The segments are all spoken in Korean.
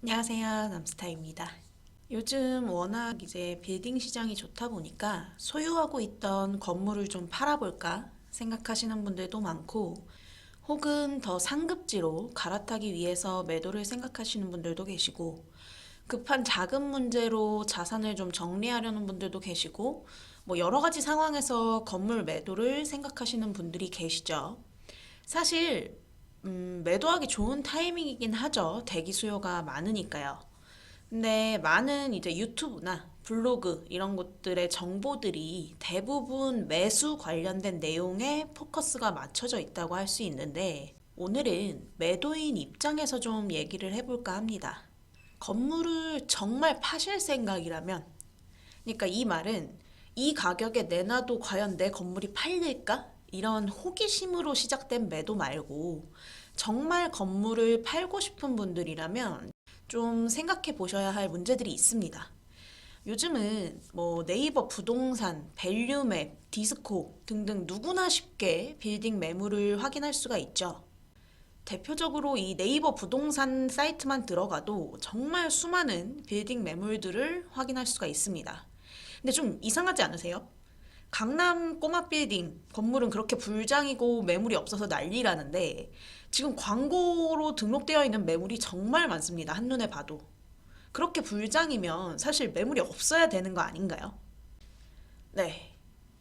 안녕하세요. 남스타입니다. 요즘 워낙 이제 빌딩 시장이 좋다 보니까 소유하고 있던 건물을 좀 팔아볼까 생각하시는 분들도 많고 혹은 더 상급지로 갈아타기 위해서 매도를 생각하시는 분들도 계시고 급한 자금 문제로 자산을 좀 정리하려는 분들도 계시고 뭐 여러 가지 상황에서 건물 매도를 생각하시는 분들이 계시죠. 사실 음, 매도하기 좋은 타이밍이긴 하죠. 대기 수요가 많으니까요. 근데 많은 이제 유튜브나 블로그 이런 곳들의 정보들이 대부분 매수 관련된 내용에 포커스가 맞춰져 있다고 할 수 있는데 오늘은 매도인 입장에서 좀 얘기를 해볼까 합니다. 건물을 정말 파실 생각이라면 그러니까 이 말은 이 가격에 내놔도 과연 내 건물이 팔릴까? 이런 호기심으로 시작된 매도 말고 정말 건물을 팔고 싶은 분들이라면 좀 생각해 보셔야 할 문제들이 있습니다. 요즘은 뭐 네이버 부동산, 밸류맵, 디스코 등등 누구나 쉽게 빌딩 매물을 확인할 수가 있죠. 대표적으로 이 네이버 부동산 사이트만 들어가도 정말 수많은 빌딩 매물들을 확인할 수가 있습니다. 근데 좀 이상하지 않으세요? 강남 꼬마 빌딩 건물은 그렇게 불장이고 매물이 없어서 난리라는데 지금 광고로 등록되어 있는 매물이 정말 많습니다. 한눈에 봐도. 그렇게 불장이면 사실 매물이 없어야 되는 거 아닌가요? 네.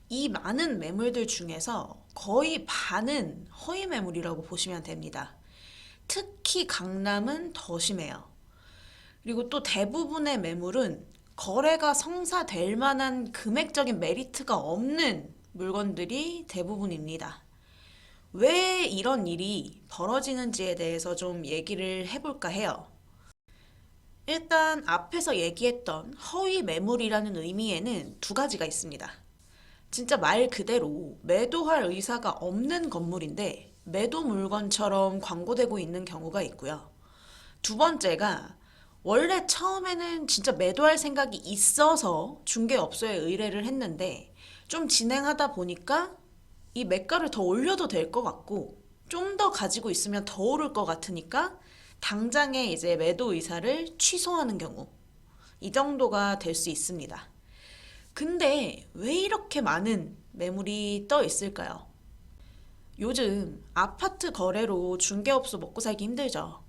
이 많은 매물들 중에서 거의 반은 허위 매물이라고 보시면 됩니다. 특히 강남은 더 심해요. 그리고 또 대부분의 매물은 거래가 성사될 만한 금액적인 메리트가 없는 물건들이 대부분입니다. 왜 이런 일이 벌어지는지에 대해서 좀 얘기를 해볼까 해요. 일단 앞에서 얘기했던 허위 매물이라는 의미에는 두 가지가 있습니다. 진짜 말 그대로 매도할 의사가 없는 건물인데 매도 물건처럼 광고되고 있는 경우가 있고요. 두 번째가 원래 처음에는 진짜 매도할 생각이 있어서 중개업소에 의뢰를 했는데 좀 진행하다 보니까 이 매가를 더 올려도 될 것 같고 좀 더 가지고 있으면 더 오를 것 같으니까 당장에 이제 매도 의사를 취소하는 경우 이 정도가 될 수 있습니다. 근데 왜 이렇게 많은 매물이 떠 있을까요? 요즘 아파트 거래로 중개업소 먹고 살기 힘들죠.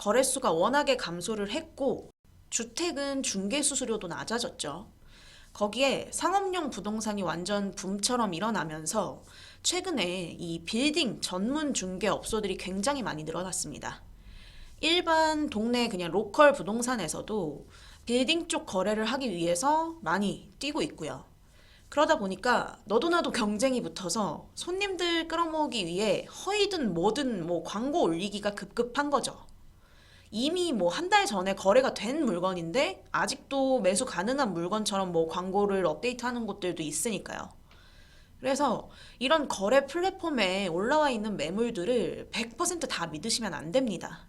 거래수가 워낙에 감소를 했고 주택은 중개 수수료도 낮아졌죠. 거기에 상업용 부동산이 완전 붐처럼 일어나면서 최근에 이 빌딩 전문 중개업소들이 굉장히 많이 늘어났습니다. 일반 동네 그냥 로컬 부동산에서도 빌딩 쪽 거래를 하기 위해서 많이 뛰고 있고요. 그러다 보니까 너도 나도 경쟁이 붙어서 손님들 끌어모으기 위해 허위든 뭐든 뭐 광고 올리기가 급급한 거죠. 이미 뭐 한 달 전에 거래가 된 물건인데 아직도 매수 가능한 물건처럼 뭐 광고를 업데이트하는 곳들도 있으니까요. 그래서 이런 거래 플랫폼에 올라와 있는 매물들을 100%다 믿으시면 안 됩니다.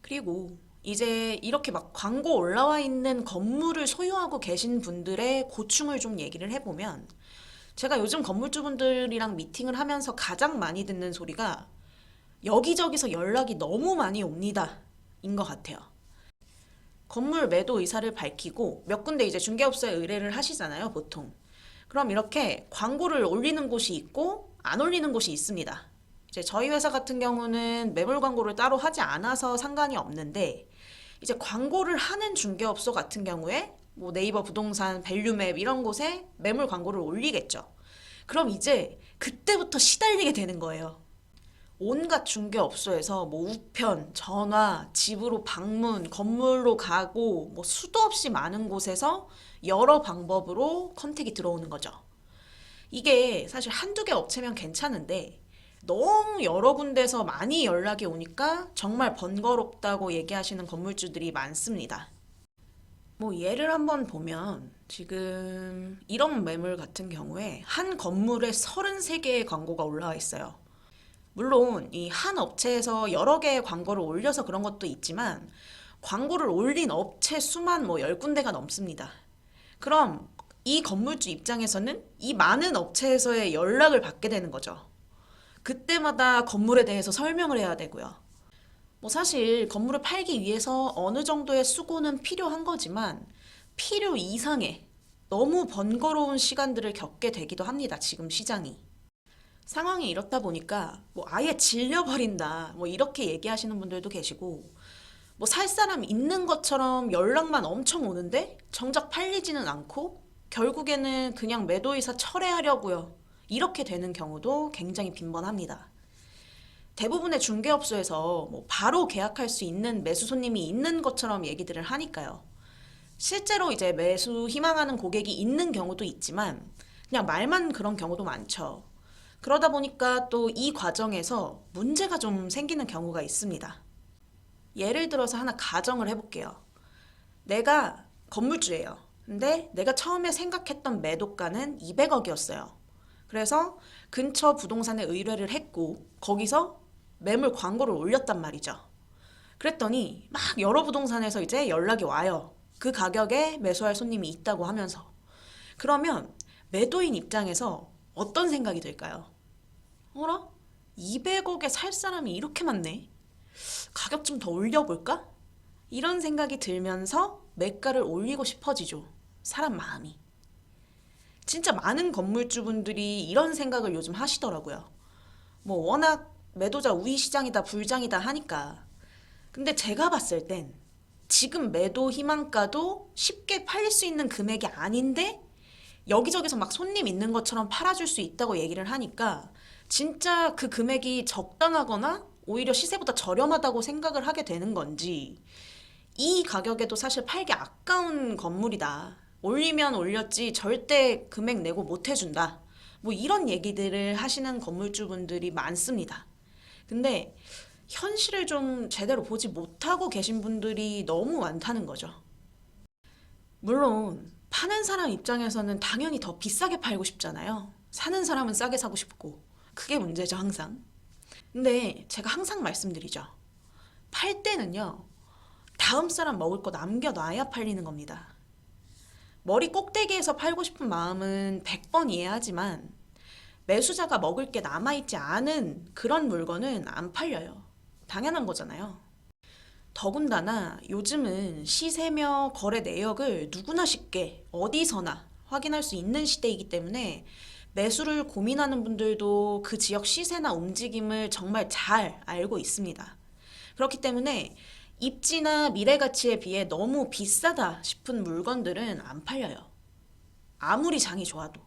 그리고 이제 이렇게 막 광고 올라와 있는 건물을 소유하고 계신 분들의 고충을 좀 얘기를 해보면 제가 요즘 건물주분들이랑 미팅을 하면서 가장 많이 듣는 소리가 여기저기서 연락이 너무 많이 옵니다. 인 것 같아요. 건물 매도 의사를 밝히고 몇 군데 이제 중개업소에 의뢰를 하시잖아요, 보통. 그럼 이렇게 광고를 올리는 곳이 있고 안 올리는 곳이 있습니다. 이제 저희 회사 같은 경우는 매물 광고를 따로 하지 않아서 상관이 없는데 이제 광고를 하는 중개업소 같은 경우에 뭐 네이버 부동산, 밸류맵 이런 곳에 매물 광고를 올리겠죠. 그럼 이제 그때부터 시달리게 되는 거예요. 온갖 중개업소에서 뭐 우편, 전화, 집으로 방문, 건물로 가고 뭐 수도 없이 많은 곳에서 여러 방법으로 컨택이 들어오는 거죠. 이게 사실 한두 개 업체면 괜찮은데 너무 여러 군데서 많이 연락이 오니까 정말 번거롭다고 얘기하시는 건물주들이 많습니다. 뭐 예를 한번 보면 지금 이런 매물 같은 경우에 한 건물에 33개의 광고가 올라와 있어요. 물론 이 한 업체에서 여러 개의 광고를 올려서 그런 것도 있지만 광고를 올린 업체 수만 뭐 10군데가 넘습니다. 그럼 이 건물주 입장에서는 이 많은 업체에서의 연락을 받게 되는 거죠. 그때마다 건물에 대해서 설명을 해야 되고요. 뭐 사실 건물을 팔기 위해서 어느 정도의 수고는 필요한 거지만 필요 이상의 너무 번거로운 시간들을 겪게 되기도 합니다. 지금 시장이. 상황이 이렇다 보니까 뭐 아예 질려버린다. 뭐 이렇게 얘기하시는 분들도 계시고 뭐 살 사람 있는 것처럼 연락만 엄청 오는데 정작 팔리지는 않고 결국에는 그냥 매도의사 철회하려고요. 이렇게 되는 경우도 굉장히 빈번합니다. 대부분의 중개업소에서 뭐 바로 계약할 수 있는 매수 손님이 있는 것처럼 얘기들을 하니까요. 실제로 이제 매수 희망하는 고객이 있는 경우도 있지만 그냥 말만 그런 경우도 많죠. 그러다 보니까 또 이 과정에서 문제가 좀 생기는 경우가 있습니다. 예를 들어서 하나 가정을 해볼게요. 내가 건물주예요. 근데 내가 처음에 생각했던 매도가는 200억이었어요. 그래서 근처 부동산에 의뢰를 했고 거기서 매물 광고를 올렸단 말이죠. 그랬더니 막 여러 부동산에서 이제 연락이 와요. 그 가격에 매수할 손님이 있다고 하면서. 그러면 매도인 입장에서 어떤 생각이 들까요? 어라? 200억에 살 사람이 이렇게 많네? 가격 좀 더 올려볼까? 이런 생각이 들면서 매가를 올리고 싶어지죠. 사람 마음이. 진짜 많은 건물주분들이 이런 생각을 요즘 하시더라고요. 뭐 워낙 매도자 우위 시장이다 불장이다 하니까. 근데 제가 봤을 땐 지금 매도 희망가도 쉽게 팔릴 수 있는 금액이 아닌데 여기저기서 막 손님 있는 것처럼 팔아줄 수 있다고 얘기를 하니까 진짜 그 금액이 적당하거나 오히려 시세보다 저렴하다고 생각을 하게 되는 건지 이 가격에도 사실 팔기 아까운 건물이다. 올리면 올렸지 절대 금액 내고 못 해준다. 뭐 이런 얘기들을 하시는 건물주분들이 많습니다. 근데 현실을 좀 제대로 보지 못하고 계신 분들이 너무 많다는 거죠. 물론 파는 사람 입장에서는 당연히 더 비싸게 팔고 싶잖아요. 사는 사람은 싸게 사고 싶고 그게 문제죠 항상. 근데 제가 항상 말씀드리죠. 팔 때는요. 다음 사람 먹을 거 남겨놔야 팔리는 겁니다. 머리 꼭대기에서 팔고 싶은 마음은 100번 이해하지만 매수자가 먹을 게 남아있지 않은 그런 물건은 안 팔려요. 당연한 거잖아요. 더군다나 요즘은 시세며 거래 내역을 누구나 쉽게 어디서나 확인할 수 있는 시대이기 때문에 매수를 고민하는 분들도 그 지역 시세나 움직임을 정말 잘 알고 있습니다. 그렇기 때문에 입지나 미래 가치에 비해 너무 비싸다 싶은 물건들은 안 팔려요. 아무리 장이 좋아도.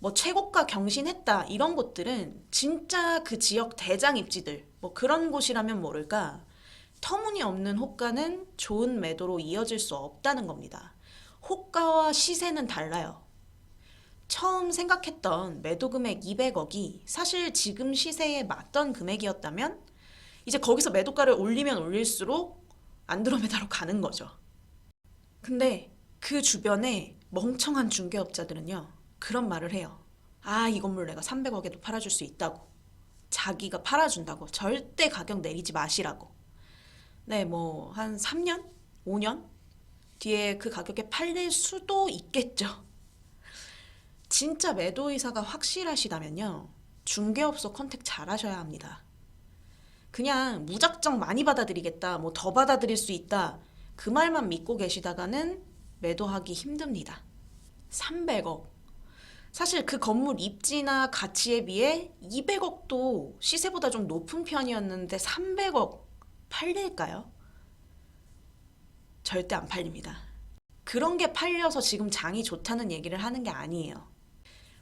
뭐 최고가 경신했다 이런 곳들은 진짜 그 지역 대장 입지들 뭐 그런 곳이라면 모를까 터무니없는 호가는 좋은 매도로 이어질 수 없다는 겁니다. 호가와 시세는 달라요. 처음 생각했던 매도 금액 200억이 사실 지금 시세에 맞던 금액이었다면 이제 거기서 매도가를 올리면 올릴수록 안드로메다로 가는 거죠. 근데 그 주변에 멍청한 중개업자들은요, 그런 말을 해요. 아, 이 건물 내가 300억에도 팔아줄 수 있다고. 자기가 팔아준다고. 절대 가격 내리지 마시라고. 네, 뭐, 한 3년? 5년? 뒤에 그 가격에 팔릴 수도 있겠죠. 진짜 매도 의사가 확실하시다면요. 중개업소 컨택 잘 하셔야 합니다. 그냥 무작정 많이 받아들이겠다, 뭐 더 받아들일 수 있다, 그 말만 믿고 계시다가는 매도하기 힘듭니다. 300억. 사실 그 건물 입지나 가치에 비해 200억도 시세보다 좀 높은 편이었는데 300억 팔릴까요? 절대 안 팔립니다. 그런 게 팔려서 지금 장이 좋다는 얘기를 하는 게 아니에요.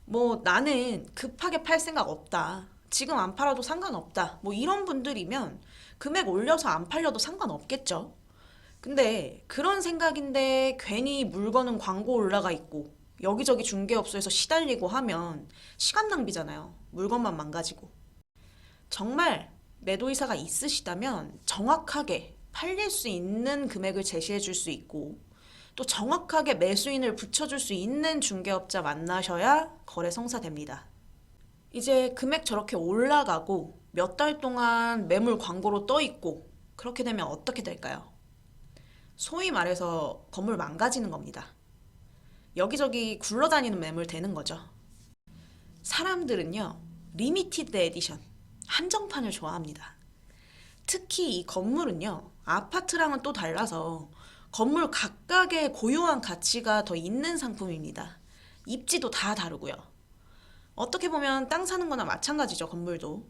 뭐 나는 급하게 팔 생각 없다. 지금 안 팔아도 상관없다. 뭐 이런 분들이면 금액 올려서 안 팔려도 상관없겠죠. 근데 그런 생각인데 괜히 물건은 광고 올라가 있고 여기저기 중개업소에서 시달리고 하면 시간 낭비잖아요. 물건만 망가지고. 정말 매도 의사가 있으시다면 정확하게 팔릴 수 있는 금액을 제시해 줄 수 있고 또 정확하게 매수인을 붙여줄 수 있는 중개업자 만나셔야 거래 성사됩니다. 이제 금액 저렇게 올라가고 몇 달 동안 매물 광고로 떠 있고 그렇게 되면 어떻게 될까요? 소위 말해서 건물 망가지는 겁니다. 여기저기 굴러다니는 매물 되는 거죠. 사람들은요, 리미티드 에디션, 한정판을 좋아합니다. 특히 이 건물은요, 아파트랑은 또 달라서 건물 각각의 고유한 가치가 더 있는 상품입니다. 입지도 다 다르고요. 어떻게 보면 땅 사는 거나 마찬가지죠, 건물도.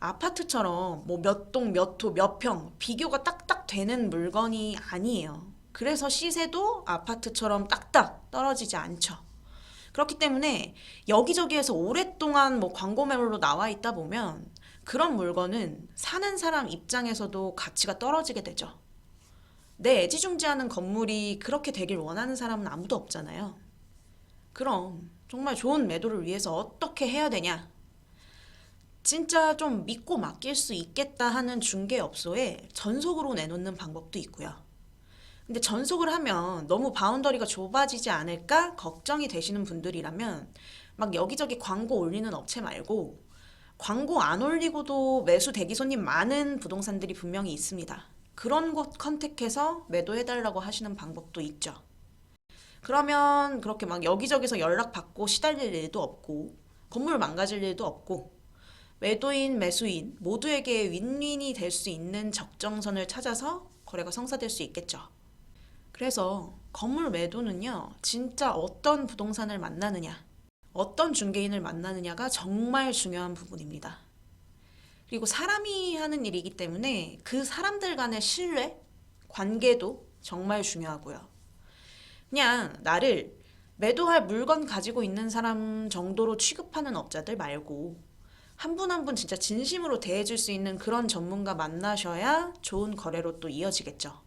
아파트처럼 뭐 몇 동, 몇 호, 몇 평, 비교가 딱딱 되는 물건이 아니에요. 그래서 시세도 아파트처럼 딱딱 떨어지지 않죠. 그렇기 때문에 여기저기에서 오랫동안 뭐 광고 매물로 나와 있다 보면 그런 물건은 사는 사람 입장에서도 가치가 떨어지게 되죠. 내 애지중지하는 건물이 그렇게 되길 원하는 사람은 아무도 없잖아요. 그럼 정말 좋은 매도를 위해서 어떻게 해야 되냐? 진짜 좀 믿고 맡길 수 있겠다 하는 중개업소에 전속으로 내놓는 방법도 있고요. 근데 전속을 하면 너무 바운더리가 좁아지지 않을까 걱정이 되시는 분들이라면 막 여기저기 광고 올리는 업체 말고 광고 안 올리고도 매수 대기 손님 많은 부동산들이 분명히 있습니다. 그런 곳 컨택해서 매도해달라고 하시는 방법도 있죠. 그러면 그렇게 막 여기저기서 연락받고 시달릴 일도 없고 건물 망가질 일도 없고 매도인, 매수인 모두에게 윈윈이 될 수 있는 적정선을 찾아서 거래가 성사될 수 있겠죠. 그래서 건물 매도는요, 진짜 어떤 부동산을 만나느냐, 어떤 중개인을 만나느냐가 정말 중요한 부분입니다. 그리고 사람이 하는 일이기 때문에 그 사람들 간의 신뢰, 관계도 정말 중요하고요. 그냥 나를 매도할 물건 가지고 있는 사람 정도로 취급하는 업자들 말고 한 분 한분 진짜 진심으로 대해줄 수 있는 그런 전문가 만나셔야 좋은 거래로 또 이어지겠죠.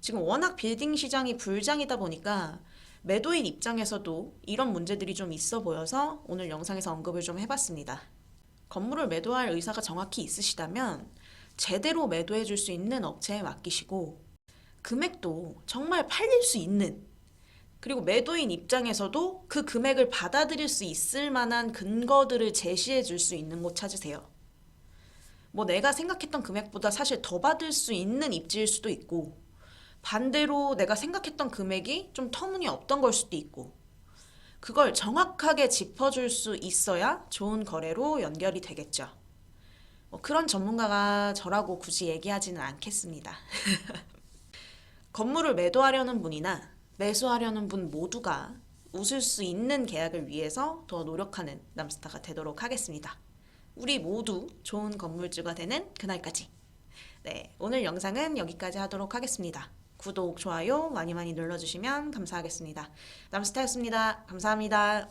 지금 워낙 빌딩 시장이 불장이다 보니까 매도인 입장에서도 이런 문제들이 좀 있어 보여서 오늘 영상에서 언급을 좀 해봤습니다. 건물을 매도할 의사가 정확히 있으시다면 제대로 매도해 줄 수 있는 업체에 맡기시고 금액도 정말 팔릴 수 있는 그리고 매도인 입장에서도 그 금액을 받아들일 수 있을 만한 근거들을 제시해 줄 수 있는 곳 찾으세요. 뭐 내가 생각했던 금액보다 사실 더 받을 수 있는 입지일 수도 있고 반대로 내가 생각했던 금액이 좀 터무니없던 걸 수도 있고 그걸 정확하게 짚어줄 수 있어야 좋은 거래로 연결이 되겠죠. 뭐 그런 전문가가 저라고 굳이 얘기하지는 않겠습니다. 건물을 매도하려는 분이나 매수하려는 분 모두가 웃을 수 있는 계약을 위해서 더 노력하는 남스타가 되도록 하겠습니다. 우리 모두 좋은 건물주가 되는 그날까지. 네, 오늘 영상은 여기까지 하도록 하겠습니다. 구독, 좋아요 많이 많이 눌러주시면 감사하겠습니다. 남스타였습니다. 감사합니다.